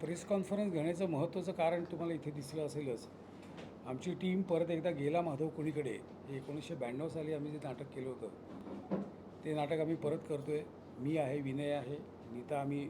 Press conference घेण्याचं महत्त्वाचं कारण तुम्हाला इथे दिसलं असेलच. आमची टीम परत एकदा गेला माधव कुणीकडे? हे एकोणीसशे ब्याण्णव साली आम्ही जे नाटक केलं होतं ते नाटक आम्ही परत करतो आहे मी आहे विनय आहे नीता आम्ही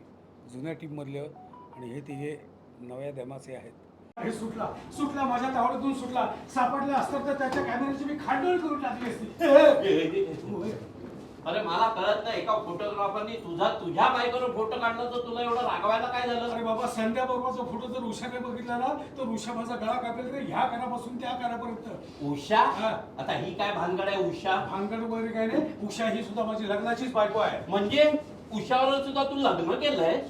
जुन्या टीममधलं आणि हे तिघे नव्या दमाचे आहेत. हे सुटला सुटला माझ्या तावडीतून सुटला. सापडला असतं तर त्याच्या कॅमेऱ्याची मी खांडोळ करून टाकली असती. अरे मला कळत नाही एका फोटोग्राफरनी तुझा तुझ्या बायकोनं फोटो काढला तर तुला एवढं रागवायला काय झालं? अरे बाबा संध्या बरोबरचा फोटो जर उषाने बघितला ना तर उषा माझा गळा कापेल रे ह्या कानापासून त्या कानापर्यंत उषा? हा. आता ही काय भानगड आहे उषा? भांगड वगैरे काय नाही. उषा ही सुद्धा माझी लग्नाचीच बायको आहे. म्हणजे उषावर सुद्धा तू लग्न केलंय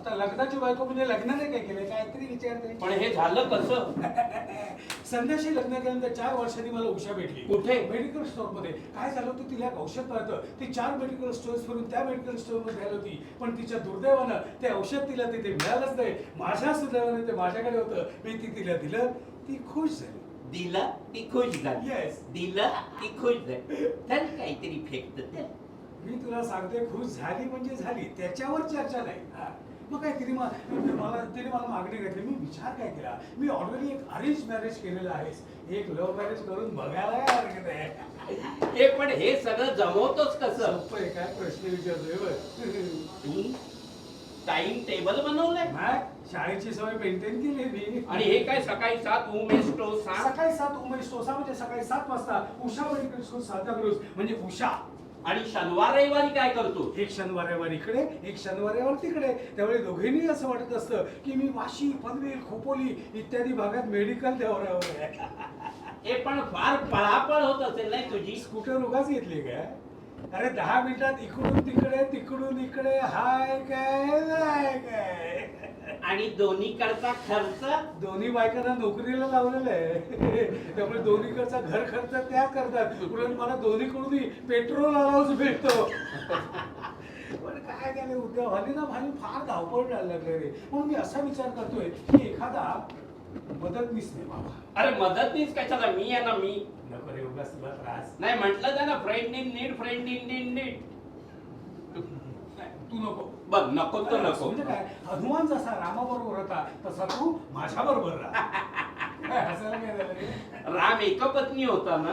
आता लग्नाची बायको म्हणजे लग्नाने काय केलंय? काहीतरी विचारते पण हे झालं कसं? संध्याशी लग्न केल्यानंतर चार वर्षांनी मला उषा भेटली. कुठे? मेडिकल स्टोअरमध्ये. काय झालं होतं? तिला एक औषध पाहतं ती चार मेडिकल स्टोअर्स फिरून त्या मेडिकल स्टोअरमध्ये आली होती. पण तिच्या दुर्दैवानं ते औषध तिला तिथे मिळालंच नाही. माझ्या सुदैवाने ते माझ्याकडे होतं. मी ती तिला दिलं. ती खुश झाली. दिलं ती खुश झाली. Yes. दिलं ती खुश झाली. त्याने काहीतरी फेकत मी तुला सांगते खुश झाली म्हणजे झाली. त्याच्यावर चर्चा नाही. हा. मग काय तिने मा- मला तिने मला मागणी घातली. मी विचार काय केला? मी ऑलरेडी एक अरेंज मॅरेज केलेलं आहे. एक लव्ह मॅरेज करून बघायला काय हरकत आहे? हे पण हे सगळं जमवतोच कसं? सोपं आहे काय प्रश्न विचारतोय. तू टाइम टेबल बनवलंय. मग शाळेची सवय मेंटेन केली मी. आणि हे काय सकाळी सात उमेश टो सात? सकाळी सात उमेश टोसा म्हणजे सकाळी सात वाजता Usha medical school Santacruz म्हणजे उषा. आणि शनिवार रविवारी काय करतो? एक शनिवार रविवार इकडे एक शनिवार रविवार तिकडे. त्यामुळे दोघेंनी असं वाटत असतं की मी वाशी पनवेल खोपोली इत्यादी भागात मेडिकल दौऱ्यावर आहे. हे पण फार पळापळ होत असेल नाही तुझी? स्कूटर उगाच घेतली काय अरे दहा मिनिटात इकडून तिकडे तिकडून इकडे हाय काय काय? आणि दोन्हीकडचा खर्च? दोन्ही बायकांना नोकरीला लावलेलं आहे. त्यामुळे दोन्हीकडचा घर खर्च त्या करतात. उलट मला दोन्हीकडून पेट्रोल अलाउन्स भेटतो. पण काय झालं उद्या व्हाली ना भाजी फार धावपळ लागले रे. म्हणून मी असा विचार करतोय की एखादा मदतनीस नाही बाबा अरे मदतनीच कशाला मी आहे ना मी. नको रे उगाच तुला त्रास. नाही म्हटलं ना friend in need friend in need need तू नको. बघ नको तर नको. म्हणजे काय? हनुमान जसा रामाबरोबर होता तसा तू माझ्या बरोबर? राम एकपत्नी होता ना?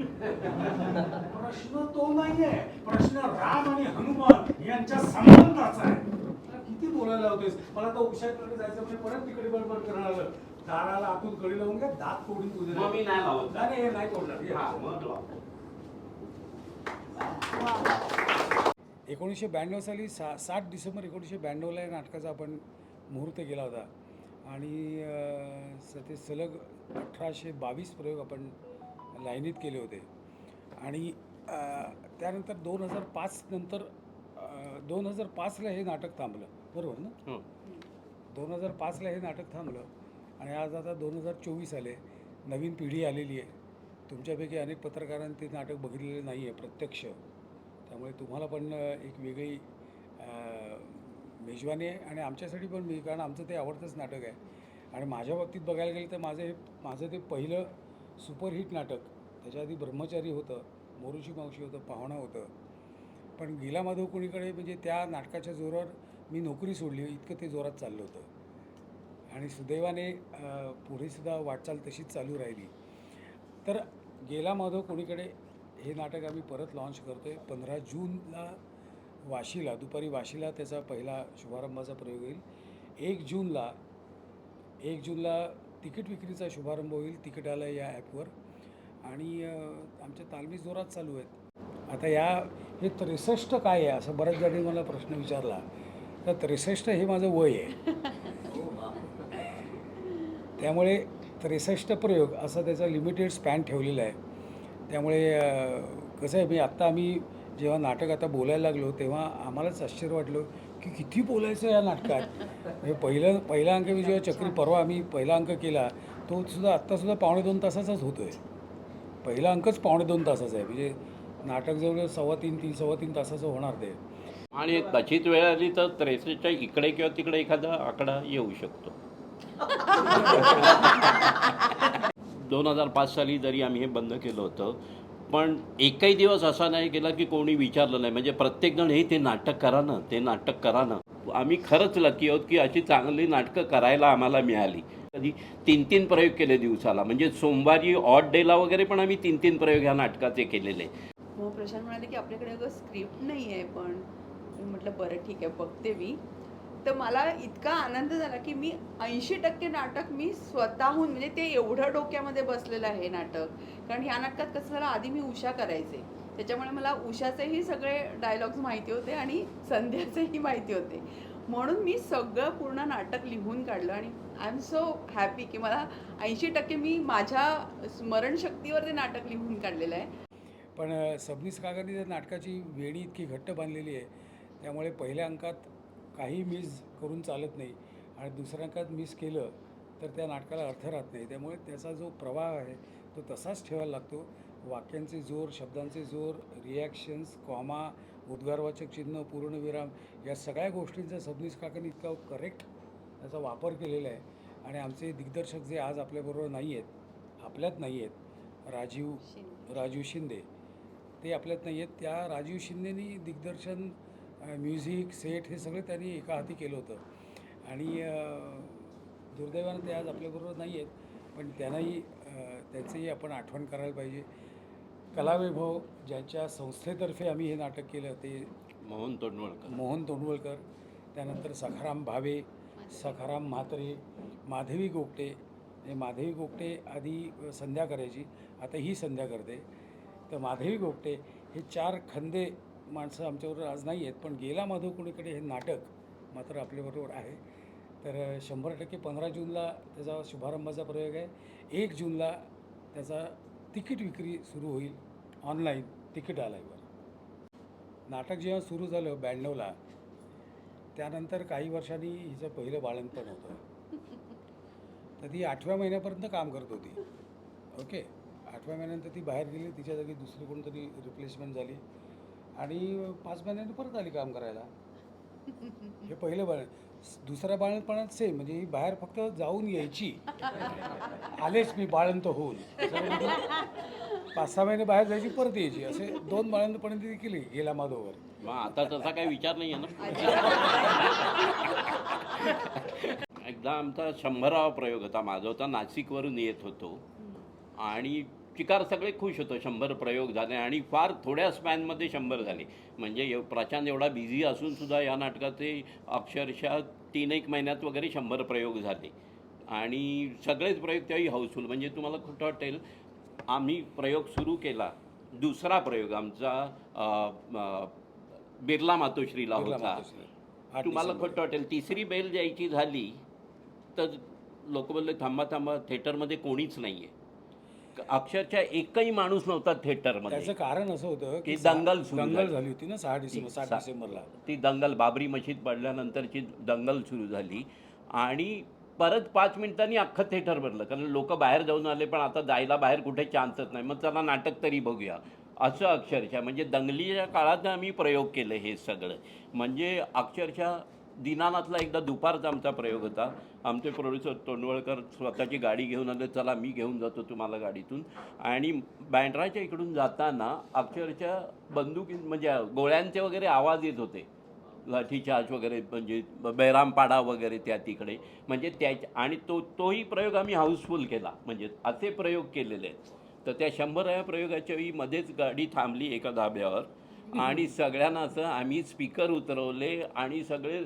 प्रश्न तो नाहीये. प्रश्न राम आणि हनुमान यांच्या संबंधाचा आहे. किती बोलायला होतेस? मला तर उशाकडे जायचं म्हणजे परत तिकडे बडबड करणार आलं. दाराला आतून कडी लावून घ्या दात तोडून तुझे मग मी नाही लावत. नाही हे नाही तोडणार हे. हा, मग लाव. एकोणीसशे ब्याण्णव साली सा सात डिसेंबर एकोणीसशे ब्याण्णवला या नाटकाचा आपण मुहूर्त केला होता आणि अं, स ते सलग अठराशे बावीस प्रयोग आपण लाईनीत केले होते आणि अं, त्यानंतर दोन हजार पाच नंतर दोन हजार पाचला हे नाटक थांबलं बरोबर ना हं. दोन हजार पाचला हे नाटक थांबलं आणि आज आता दोन हजार चोवीस आले. नवीन पिढी आलेली आहे. तुमच्यापैकी अनेक पत्रकारांनी ते नाटक बघितलेलं नाही आहे प्रत्यक्ष. त्यामुळे तुम्हाला पण एक वेगळी मेजवानी आहे आणि आमच्यासाठी पण मी कारण आमचं ते आवडतंच नाटक आहे. आणि माझ्या बाबतीत बघायला गेलं तर माझं हे माझं ते पहिलं सुपरहिट नाटक त्याच्या आधी ब्रह्मचारी होतं मोरूची मावशी होतं पाहुणा होतं. पण गेला माधव कुणीकडे म्हणजे त्या नाटकाच्या जोरावर मी नोकरी सोडली इतकं ते जोरात चाललं होतं. आणि सुदैवाने पुढेसुद्धा वाटचाल तशीच चालू राहिली. तर गेला माधव कोणीकडे? हे नाटक आम्ही परत लॉन्च करतो आहे पंधरा जूनला वाशीला दुपारी वाशीला त्याचा पहिला शुभारंभाचा प्रयोग होईल. एक जूनला एक जूनला तिकीट विक्रीचा शुभारंभ होईल तिकिटाला या ॲपवर. आणि आमच्या तालमी जोरात चालू आहेत. आता या हे त्रेसष्ट काय आहे? असं बऱ्याच जणी मला प्रश्न विचारला. तर त्रेसष्ट हे माझं वय आहे. त्यामुळे त्रेसष्ट प्रयोग असा त्याचा लिमिटेड स्पॅन ठेवलेला आहे. त्यामुळे कसं आहे मी आत्ता आम्ही जेव्हा नाटक आता बोलायला लागलो तेव्हा आम्हालाच आश्चर्य वाटलं की किती बोलायचं या नाटकात. म्हणजे पहिलं पहिला अंक मी जेव्हा चक्री परवा आम्ही पहिला अंक केला तो सुद्धा आत्तासुद्धा पावणे दोन तासाचाच होतो आहे पहिला अंकच पावणे दोन तासाचा आहे. म्हणजे नाटक जवळ सव्वा तीन तीन सव्वा तीन तासाचं होणार ते. आणि तशीच वेळ आली तर त्रेसष्टच्या इकडे किंवा तिकडे एखादा आकडा येऊ शकतो. दोन हजार पाच साली जरी आम्ही हे बंद केलं होतं पण एकही दिवस असा नाही गेला की कोणी विचारलं नाही. म्हणजे प्रत्येकजण हे ते नाटक करा ना ते नाटक करा ना. आम्ही खरंच लकी आहोत की अशी चांगली नाटकं करायला आम्हाला मिळाली. कधी तीन तीन प्रयोग केले दिवसाला. म्हणजे सोमवारी ऑड डेला वगैरे पण आम्ही तीन तीन प्रयोग ह्या नाटकाचे केलेले. हो, प्रशांत म्हणाले की आपल्याकडे अगं स्क्रिप्ट नाही आहे पण म्हटलं बरं ठीक आहे बघते मी. तर मला इतका आनंद झाला की मी ऐंशी टक्के नाटक मी स्वतःहून म्हणजे ते एवढं डोक्यामध्ये बसलेलं आहे नाटक. कारण ह्या नाटकात कसं झालं आधी मी उषा करायचे. त्याच्यामुळे मला उषाचेही सगळे डायलॉग्स माहिती होते आणि संध्याचेही माहिती होते. म्हणून मी सगळं पूर्ण नाटक लिहून काढलं आणि आय एम सो हॅपी की मला ऐंशी टक्के मी माझ्या स्मरणशक्तीवर ते नाटक लिहून काढलेलं आहे. पण सबनीस कागदी नाटकाची वेणी इतकी घट्ट बांधलेली आहे. त्यामुळे पहिल्या अंकात काही मिस करून चालत नाही. आणि दुसऱ्या अंकात मिस केलं तर त्या नाटकाला अर्थ राहत नाही. त्यामुळे त्याचा जो प्रवाह आहे तो तसाच ठेवायला लागतो. वाक्यांचे जोर शब्दांचे जोर रिॲक्शन्स कॉमा उद्गारवाचक चिन्ह पूर्णविराम या सगळ्या गोष्टींचा सबनीस काकांनी इतका करेक्ट त्याचा वापर केलेला आहे. आणि आमचे दिग्दर्शक जे आज आपल्याबरोबर नाही आहेत आपल्यात नाही आहेत राजीव राजू शिंदे ते आपल्यात नाही आहेत. त्या राजीव शिंदेनी दिग्दर्शन म्युझिक सेट हे सगळं त्यांनी एका हाती केलं होतं. आणि दुर्दैवानं ते आज आपल्याबरोबर नाही आहेत पण त्यांनाही त्यांचंही आपण आठवण करायला पाहिजे. कलावैभव ज्यांच्या संस्थेतर्फे आम्ही हे नाटक केलं ते मोहन तोंडवळकर. मोहन तोंडवळकर त्यानंतर सखाराम भावे सखाराम म्हात्रे माधवी गोगटे. हे माधवी गोगटे आधी संध्या करायची आता ही संध्या करते तर माधवी गोगटे हे चार खंदे माणसं आमच्याबरोबर आज नाही आहेत पण गेला माधव कुणीकडे हे नाटक मात्र आपल्याबरोबर आहे. तर शंभर टक्के पंधरा जूनला त्याचा शुभारंभाचा प्रयोग आहे. एक जूनला त्याचा तिकीट विक्री सुरू होईल ऑनलाईन तिकीट आलायवर नाटक जेव्हा सुरू झालं ब्याण्णवला त्यानंतर काही वर्षांनी हिचं पहिलं बाळंतपण होतं. तर ती आठव्या महिन्यापर्यंत काम करत होती. ओके? आठव्या महिन्यानंतर ती बाहेर गेली तिच्या जागी दुसरी कोणतरी रिप्लेसमेंट झाली. आणि पाच महिन्यांनी परत आली काम करायला. हे पहिलं बाळ दुसऱ्या बाळणपणात सेम म्हणजे ही बाहेर फक्त जाऊन यायची. आलेच मी बाळंत होऊन. पाच सहा महिने बाहेर जायची परत यायची. असे दोन बाळंतपणे ती केली गेला माधववर. मग आता तसा काही विचार नाही आहे ना एकदा आमचा शंभरावा प्रयोग होता. माझा होता नाशिकवरून येत होतो. आणि चिकार सगळे खुश होतो शंभर प्रयोग झाले आणि फार थोड्या स्पॅनमध्ये शंभर झाले. म्हणजे एव- प्रशांत एवढा बिझी असून सुद्धा या नाटकाचे अक्षरशः तीन एक महिन्यात वगैरे शंभर प्रयोग झाले. आणि सगळेच प्रयोग त्याही हाऊसफुल. म्हणजे तुम्हाला खोटं वाटेल आम्ही प्रयोग सुरू केला. दुसरा प्रयोग आमचा बिर्ला मातोश्रीला होता. तुम्हाला. खोटं वाटेल तिसरी बेल द्यायची झाली तर लोक बोलले थांबा थांबा थिएटरमध्ये कोणीच नाही आहे अक्षरशः एकही माणूस नव्हता थिएटरमध्ये. त्याचं कारण असं होतं की सहा- दंगल सुरू दंगल झाली. झाली होती ना सहा डिसेंबर सात सा- डिसेंबरला. ती दंगल बाबरी मशीद पडल्यानंतरची दंगल सुरू झाली. आणि परत पाच मिनिटांनी अख्खं थिएटर भरलं. कारण लोक बाहेर जाऊन आले पण आता जायला बाहेर कुठे चान्सच नाही. मग चला नाटक तरी बघूया. असं अक्षरशः. म्हणजे दंगलीच्या काळात आम्ही प्रयोग केले हे सगळं. म्हणजे अक्षरशः दिनानाथला एकदा दुपारचा आमचा प्रयोग होता. आमचे प्रोड्युसर तोंडवळकर स्वतःची गाडी घेऊन आले चला मी घेऊन जातो तुम्हाला गाडीतून. आणि बँड्राच्या इकडून जाताना अक्षरशः बंदुकी म्हणजे गोळ्यांचे वगैरे आवाज येत होते. लाठीचार्ज वगैरे म्हणजे बैरामपाडा वगैरे त्या तिकडे. म्हणजे त्या आणि तो तोही प्रयोग आम्ही हाऊसफुल केला. म्हणजे असे प्रयोग केलेले आहेत. तर त्या शंभराव्या प्रयोगाच्या वेळी मध्येच गाडी थांबली एका धाब्यावर. आणि सगळ्यांना असं आम्ही स्पीकर उतरवले आणि सगळे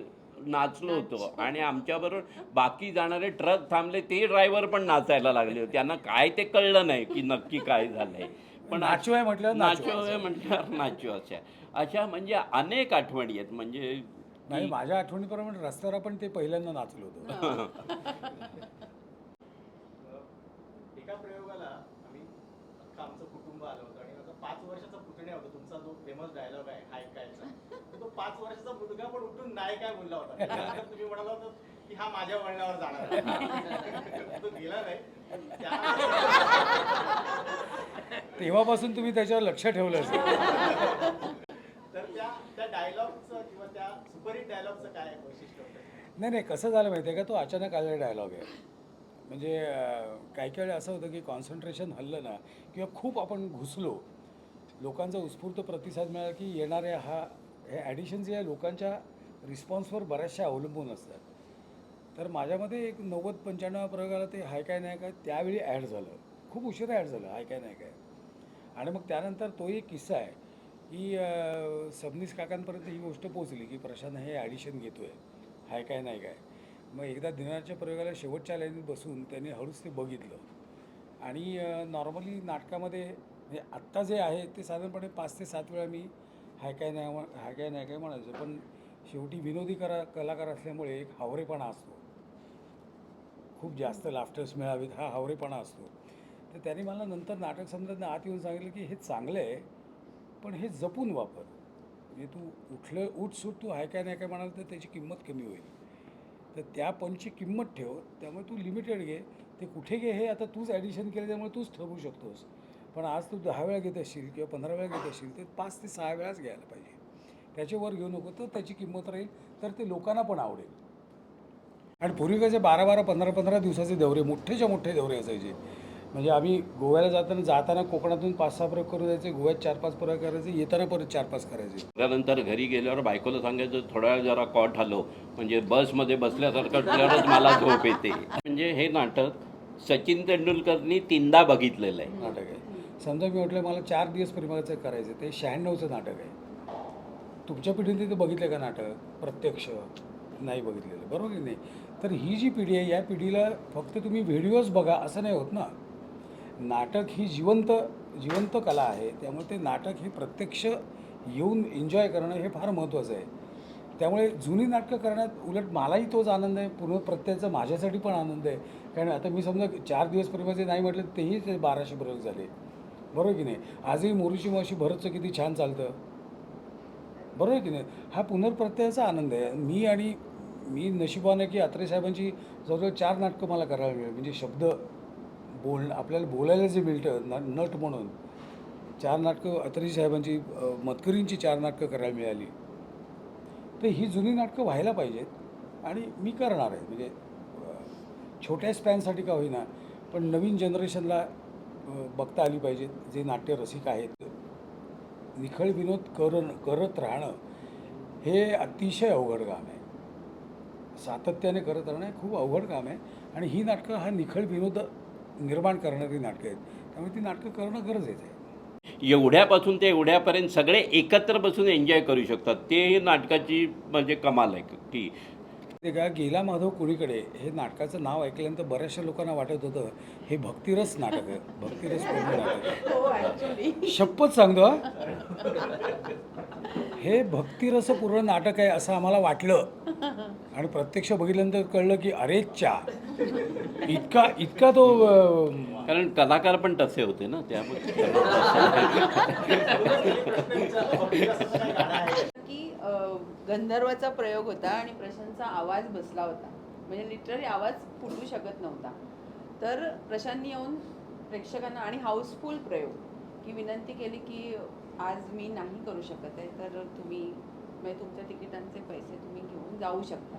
नाचलो होतो. आणि आमच्याबरोबर बाकी जाणारे ट्रक थांबले ते ड्रायव्हर पण नाचायला लागले होते. त्यांना काय ते कळलं नाही की नक्की काय झालंय. पण नाचू आहे म्हटल्यावर नाचू. नाचू आहे म्हटल्यावर नाचू अशा अशा म्हणजे अनेक आठवणी आहेत. म्हणजे नाही माझ्या आठवणीप्रमाणे रस्त्यावर आपण ते पहिल्यांदा नाचलो होतो एका प्रयोगाला आम्ही अख्खं आमचं कुटुंब आलं होतं आणि माझा पाच वर्षाचा पुतण्या होता तुमचा जो फेमस डायलॉग आहे हाय कायचा तर तो पाच वर्षाचा मुलगा पण उठून नाही काय बोलला होता. त्यानंतर तुम्ही म्हणाला होता की हा माझ्या वळणावर जाणार. तो गेला नाही. त्या तेव्हापासून तुम्ही त्याच्यावर लक्ष ठेवलं असेल. तर त्या त्या डायलॉगचं किंवा त्या सुपरहिट डायलॉगचं काय वैशिष्ट्य होतं? नाही नाही कसं झालं माहिती आहे का? तो अचानक आलेला डायलॉग आहे. म्हणजे अं, काही काही वेळा असं होतं की कॉन्सन्ट्रेशन हल्लं ना किंवा खूप आपण घुसलो लोकांचा उत्स्फूर्त प्रतिसाद मिळाला की येणाऱ्या हा हे ॲडिशन जे आहे लोकांच्या रिस्पॉन्सवर बऱ्याचशा अवलंबून असतात. तर माझ्यामध्ये एक नव्वद पंच्याण्णव प्रयोगाला ते हाय काय नाही काय त्यावेळी ॲड झालं. खूप उशिरा ॲड झालं हाय काय नाही काय. आणि मग त्यानंतर तोही एक किस्सा आहे की सबनीस काकांपर्यंत ही गोष्ट पोचली की प्रशांत हे ॲडिशन घेतो आहे हाय काय नाही काय. मग एकदा दिनाच्या प्रयोगाला शेवटच्या लाईनीत बसून त्यांनी हळूच ते बघितलं. आणि नॉर्मली नाटकामध्ये म्हणजे आत्ता जे आहे ते साधारणपणे पाच ते सात वेळा मी हाय काय नाही हाय काय नाही काय म्हणायचं. पण शेवटी विनोदी करा कलाकार असल्यामुळे एक हावरेपणा असतो. खूप जास्त लाफ्टर्स मिळावेत हा हावरेपणा असतो. तर त्याने मला नंतर नाटक समजा आत येऊन सांगितलं की हे चांगलं आहे पण हे जपून वापर. म्हणजे तू उठलं उठसूट तू हाय काय नाही काय म्हणाल तर त्याची किंमत कमी होईल. तर त्या पंची किंमत ठेव त्यामुळे तू लिमिटेड घे. ते कुठे घे हे आता तूच ॲडिशन केलं त्यामुळे तूच ठरवू शकतोस. पण आज तू दहा वेळा घेत असशील किंवा पंधरा वेळा घेत असशील तर पाच ते सहा वेळाच घ्यायला पाहिजे. त्याच्यावर घेऊ नको तर त्याची किंमत राहील तर ते लोकांना पण आवडेल. आणि पूर्वी कसे बारा बारा पंधरा पंधरा दिवसाचे दौरे मोठेच्या मोठे दौरे असायचे. म्हणजे आम्ही गोव्याला जाताना जाताना कोकणातून पाच सहा प्रयोग करून जायचे गोव्यात चार पाच प्रयोग करायचे येताना परत चार पाच करायचे. त्यानंतर घरी गेल्यावर बायकोला सांगायचं थोडा वेळ जरा कॉट हलव. म्हणजे बसमध्ये बसल्यासारखं मला झोप येते. म्हणजे हे नाटक सचिन तेंडुलकरनी तीनदा बघितलेलं आहे. नाटक आहे. समजा मी म्हटलं मला चार दिवस प्रेमाचं करायचं ते शहाण्णवचं नाटक आहे. तुमच्या पिढीने ते बघितलं का नाटक? प्रत्यक्ष. नाही बघितलेलं. बरोबर की नाही? तर ही जी पिढी आहे या पिढीला फक्त तुम्ही व्हिडिओज बघा असं नाही होत ना. नाटक ही जिवंत जिवंत कला आहे. त्यामुळे ते नाटक हे प्रत्यक्ष येऊन एन्जॉय करणं हे फार महत्त्वाचं आहे. त्यामुळे जुनी नाटकं करण्यात उलट मलाही तोच आनंद आहे. पूर्ण प्रत्ययाचा माझ्यासाठी पण आनंद आहे. कारण आता मी समजा चार दिवस जे नाही म्हटलं तेही ते बाराशे प्रयोग झाले. बरोबर की नाही? आजही मोरूची मावशी भरतचं किती छान चालतं. बरोबर की नाही? हा पुनर्प्रत्ययाचा आनंद आहे. मी आणि मी नशिबाने की अत्रे साहेबांची जवळजवळ चार नाटकं मला करायला मिळेल. म्हणजे शब्द बोल आपल्याला बोलायला जे मिळतं न नट म्हणून चार नाटकं अत्रे साहेबांची मतकरींची चार नाटकं करायला मिळाली. तर ही जुनी नाटकं व्हायला पाहिजेत आणि मी करणार आहे. म्हणजे छोट्या स्पॅनसाठी का होईना पण नवीन जनरेशनला बघता आली पाहिजेत. जे नाट्यरसिक आहेत निखळ विनोद कर करत राहणं हे अतिशय अवघड काम आहे. सातत्याने करत राहणं हे खूप अवघड काम आहे आणि ही नाटकं हा निखळ विनोद निर्माण करणारी नाटकं आहेत. त्यामुळे ती नाटकं करणं गरजेचं आहे. एवढ्यापासून ते एवढ्यापर्यंत सगळे एकत्र बसून एन्जॉय करू शकतात. ते नाटकाची म्हणजे कमाल आहे की ते का गेला माधव कुणीकडे हे नाटकाचं नाव ऐकल्यानंतर बऱ्याचशा लोकांना वाटत होतं हे भक्तिरस नाटक आहे भक्तिरस पूर्ण नाटक आहे? हो शपथ सांगतो हा. हे भक्तिरसपूर्ण नाटक आहे असं आम्हाला वाटलं. आणि प्रत्यक्ष बघितल्यानंतर कळलं की अरे चा. इतका इतका तो कारण कलाकार पण तसे होते ना त्यामुळे गंधर्वाचा प्रयोग होता आणि प्रशांतचा आवाज बसला होता. म्हणजे लिटरली आवाज फुटू शकत नव्हता. तर प्रशांतनी येऊन प्रेक्षकांना आणि हाऊसफुल प्रयोग की विनंती केली की आज मी नाही करू शकत आहे तर तुम्ही म्हणजे तुमच्या तिकिटांचे पैसे तुम्ही घेऊन जाऊ शकता.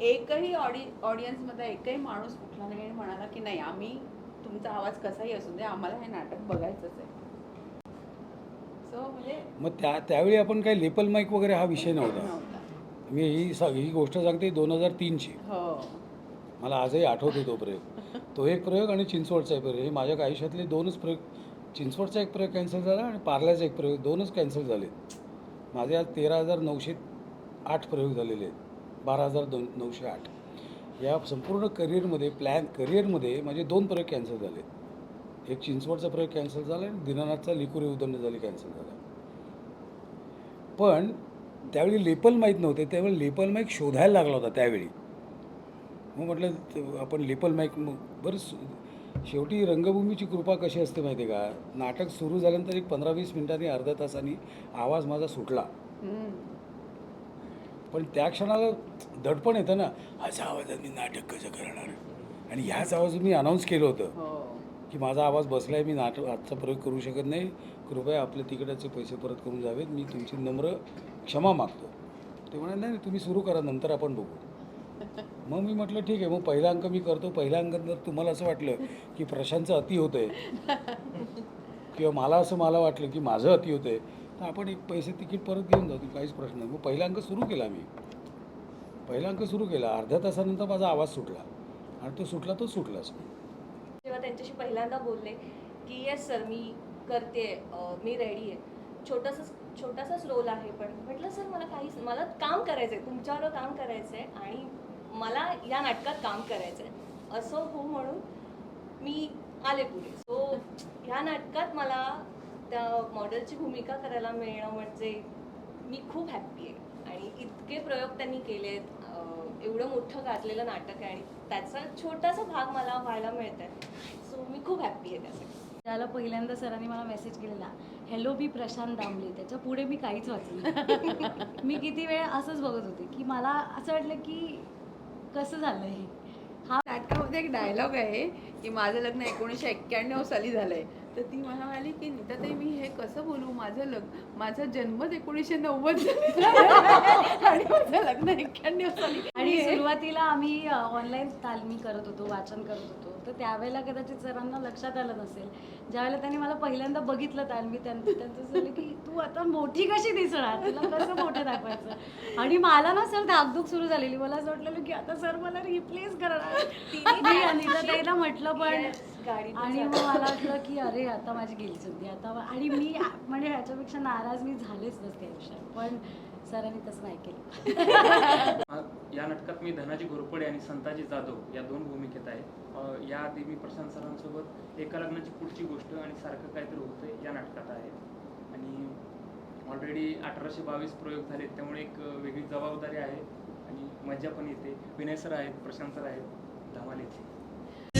एकही ऑडि ऑडियन्समध्ये एकही माणूस उठला नाही आणि म्हणाला की नाही आम्ही तुमचा आवाज कसाही असू दे आम्हाला हे नाटक बघायचंच आहे. सो म्हणजे मग त्या त्यावेळी आपण काही लेपल माईक वगैरे हा विषय नव्हता. मी ही सा ही गोष्ट सांगते दोन हजार तीनची. हो. मला आजही आठवतो तो प्रयोग तो एक प्रयोग आणि चिंचवडचा एक प्रयोग. हे माझ्या आयुष्यातले दोनच प्रयोग. चिंचवडचा एक प्रयोग कॅन्सल झाला आणि पार्ल्याचा एक प्रयोग. दोनच कॅन्सल झाले माझे आज तेरा हजार नऊशे आठ प्रयोग झालेले आहेत. बारा हजार दोन नऊशे आठ. या संपूर्ण करिअरमध्ये प्लॅन करिअरमध्ये माझे दोन प्रयोग कॅन्सल झाले एक चिंचवडचा प्रयोग कॅन्सल झाला आणि दिनानाथचा लिकुरी उदंड झाली कॅन्सल झाला पण त्यावेळी लेपल माहीत नव्हते त्यावेळी लेपल माईक शोधायला लागला होता त्यावेळी. मग म्हटलं आपण लेपल माईक मग बरं शेवटी रंगभूमीची कृपा कशी असते माहिती आहे का? नाटक सुरू झाल्यानंतर एक पंधरा वीस मिनिटांनी अर्ध्या तासांनी आवाज माझा सुटला. पण त्या क्षणाला दडपण येतं ना अशा आवाजात मी नाटक कसं करणार? आणि ह्याच आवाज मी अनाऊन्स केलं होतं. हो. की माझा आवाज बसला आहे मी नाट आजचा प्रयोग करू शकत नाही. कृपया आपल्या तिकिटाचे पैसे परत करून जावेत. मी तुमची नम्र क्षमा मागतो. ते म्हणाले नाही नाही, तुम्ही सुरू करा नंतर आपण बघू. मग मी म्हटलं ठीक आहे. मग पहिला अंक मी करतो. पहिल्या अंकात जर तुम्हाला असं वाटलं की प्रशांतचं अति होतं आहे किंवा मला असं मला वाटलं की माझं अति होतं आहे तर आपण एक पैसे तिकीट परत घेऊन जातो काहीच प्रश्न नाही. मग पहिला अंक सुरू केला मी. पहिला अंक सुरू केला. अर्ध्या तासानंतर माझा आवाज सुटला. आणि तो सुटला तो सुटलाच. तेव्हा त्यांच्याशी पहिल्यांदा बोलले की येस सर मी करते मी रेडी आहे. छोटासा छोटासाच रोल आहे पण म्हटलं सर मला काहीच मला काम करायचं आहे तुमच्यावर काम करायचं आहे आणि मला या नाटकात काम करायचं आहे असं हो म्हणून मी आले पुढे. सो ह्या नाटकात मला त्या मॉडेलची भूमिका करायला मिळणं म्हणजे मी खूप हॅप्पी आहे. आणि इतके प्रयोग त्यांनी केले आहेत एवढं मोठं गाजलेलं नाटक आहे आणि त्याचा छोटासा भाग मला व्हायला मिळत आहे सो मी खूप हॅप्पी आहे त्यासाठी. त्याला पहिल्यांदा सरांनी मला मेसेज केलेला हॅलो बी प्रशांत दामले. त्याच्या पुढे मी काहीच वाचलं नाही. मी किती वेळ असंच बघत होते की मला असं वाटलं की कसं झालं हे? नाटकामध्ये एक डायलॉग आहे की माझं लग्न एकोणीसशे एक्क्याण्णव साली झालंय. तर ती मला म्हणाली की नीताताई मी हे कसं बोलू? माझं लग्न माझा जन्मच एकोणीसशे नव्वद आणि माझं लग्न एक्क्याण्णव साली आणि सुरुवातीला आम्ही ऑनलाईन तालमी करत होतो वाचन करत होतो. तर त्यावेळेला कदाचित सरांना लक्षात आलं नसेल. ज्यावेळेला त्यांनी मला पहिल्यांदा बघितलं तालमी त्यांचं त्यांचं असं झालं की तू आता मोठी कशी दिसणार? तुला कसं मोठं दाखवायचं? आणि मला ना सर धाकधूक सुरू झालेली. मला असं वाटलेलं की आता सर मला रिप्लेस करणार. मी अनिता ताईला म्हटलं पण गाडीतच आणि मग. मला वाटलं की अरे आता माझी गेली संधी आता आणि मी म्हणजे ह्याच्यापेक्षा नाराज मी झालेच नसते आयुष्यात पण सरांनी तसं नाही केलं. या नाटकात मी धनाजी घोरपडे आणि संताजी जाधव या दोन भूमिकेत आहे. अ, याआधी मी प्रशांत सरांसोबत एका लग्नाची पुढची गोष्ट आणि सारखं काहीतरी होतं या नाटकात आहे. आणि ऑलरेडी अठराशे बावीस प्रयोग झालेत त्यामुळे एक वेगळी जबाबदारी आहे. आणि मजा पण येते. विनय सर आहेत प्रशांत सर आहेत धमाल येते.